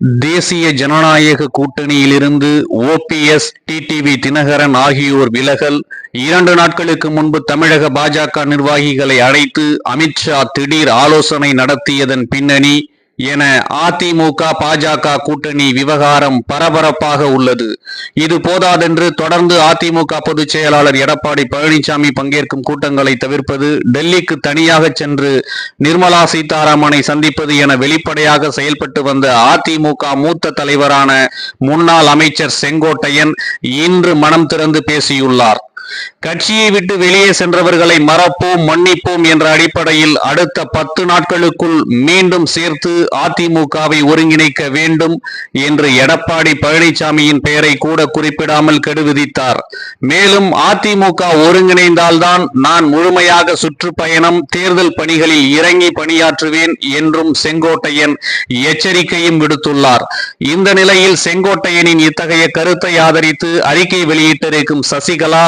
தேசிய ஜனநாயக கூட்டணியிலிருந்து ஓபிஎஸ் டிடிவி தினகரன் ஆகியோர் விலகல். இரண்டு நாட்களுக்கு முன்பு தமிழக பாஜக நிர்வாகிகளை அழைத்து அமித்ஷா திடீர் ஆலோசனை நடத்தியதன் பின்னணி என அதிமுக பாஜக கூட்டணி விவகாரம் பரபரப்பாக உள்ளது. இது போதாதென்று தொடர்ந்து அதிமுக பொதுச் செயலாளர் எடப்பாடி பழனிசாமி பங்கேற்கும் கூட்டங்களை தவிர்ப்பது டெல்லிக்கு தனியாக சென்று நிர்மலா சீதாராமனை சந்திப்பது என வெளிப்படையாக செயல்பட்டு வந்த அதிமுக மூத்த தலைவரான முன்னாள் அமைச்சர் செங்கோட்டையன் இன்று மனம் திறந்து பேசியுள்ளார். கட்சியை விட்டு வெளியே சென்றவர்களை மறப்போம் மன்னிப்போம் என்ற அடிப்படையில் அடுத்த பத்து நாட்களுக்குள் மீண்டும் சேர்த்து அதிமுகவை ஒருங்கிணைக்க வேண்டும் என்று எடப்பாடி பழனிசாமியின் பெயரை கூட குறிப்பிடாமல் கெடு விதித்தார் மேலும் அதிமுக ஒருங்கிணைந்தால்தான் நான் முழுமையாக சுற்றுப்பயணம் தேர்தல் பணிகளில் இறங்கி பணியாற்றுவேன் என்றும் செங்கோட்டையன் எச்சரிக்கையும் விடுத்துள்ளார். இந்த நிலையில் செங்கோட்டையனின் இத்தகைய கருத்தை ஆதரித்து அறிக்கை வெளியிட்டிருக்கும் சசிகலா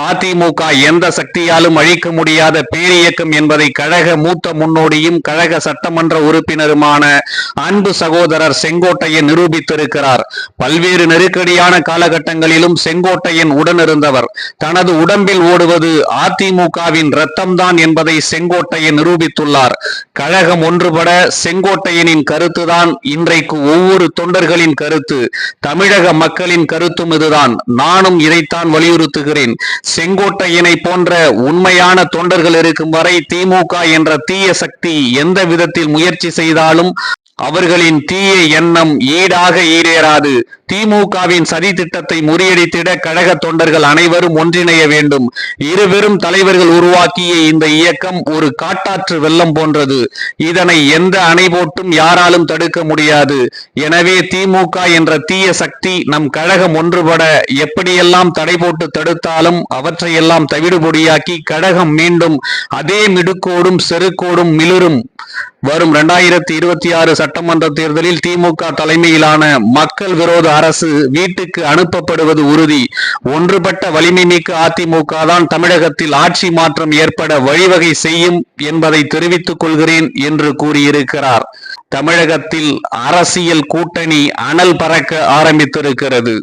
அதிமுக எந்த சக்தியாலும் அழிக்க முடியாத பேரியக்கம் என்பதை கழக மூத்த முன்னோடியும் கழக சட்டமன்ற உறுப்பினருமான அன்பு சகோதரர் செங்கோட்டையன் நிரூபித்திருக்கிறார். பல்வேறு நெருக்கடியான காலகட்டங்களிலும் செங்கோட்டையன் உடனிருந்தவர். தனது உடம்பில் ஓடுவது அதிமுகவின் ரத்தம்தான் என்பதை செங்கோட்டையன் நிரூபித்துள்ளார். கழகம் ஒன்றுபட செங்கோட்டையனின் கருத்துதான் இன்றைக்கு ஒவ்வொரு தொண்டர்களின் கருத்து. தமிழக மக்களின் கருத்தும் இதுதான். நானும் இதைத்தான் வலியுறுத்துகிறேன். செங்கோட்டையினை போன்ற உண்மையான தொண்டர்கள் இருக்கும் வரை திமுக என்ற தீய சக்தி எந்த விதத்தில் முயற்சி செய்தாலும் அவர்களின் தீய எண்ணம் ஈடாக ஈடேறாது. திமுகவின் சதி திட்டத்தை முறியடித்திட கழக தொண்டர்கள் அனைவரும் ஒன்றிணைய வேண்டும். இருவரும் தலைவர்கள் உருவாக்கிய இந்த இயக்கம் ஒரு காட்டாற்று வெள்ளம் போன்றது. இதனை எந்த அணை போட்டும் யாராலும் தடுக்க முடியாது. எனவே திமுக என்ற தீய சக்தி நம் கழகம் ஒன்றுபட எப்படியெல்லாம் தடை போட்டு தடுத்தாலும் அவற்றையெல்லாம் தவிடுபொடியாக்கி கழகம் மீண்டும் அதே மிடுக்கோடும் செருக்கோடும் மிளிரும். வரும் இரண்டாயிரத்தி இருபத்தி ஆறு சட்டமன்ற தேர்தலில் திமுக தலைமையிலான மக்கள் விரோத அரசு வீட்டுக்கு அனுப்பப்படுவது உறுதி. ஒன்றுபட்ட வலிமை மிக்க அதிமுக தான் தமிழகத்தில் ஆட்சி மாற்றம் ஏற்பட வழிவகை செய்யும் என்பதை தெரிவித்துக் கொள்கிறேன் என்று கூறியிருக்கிறார். தமிழகத்தில் அரசியல் கூட்டணி அனல் பறக்க ஆரம்பித்திருக்கிறது.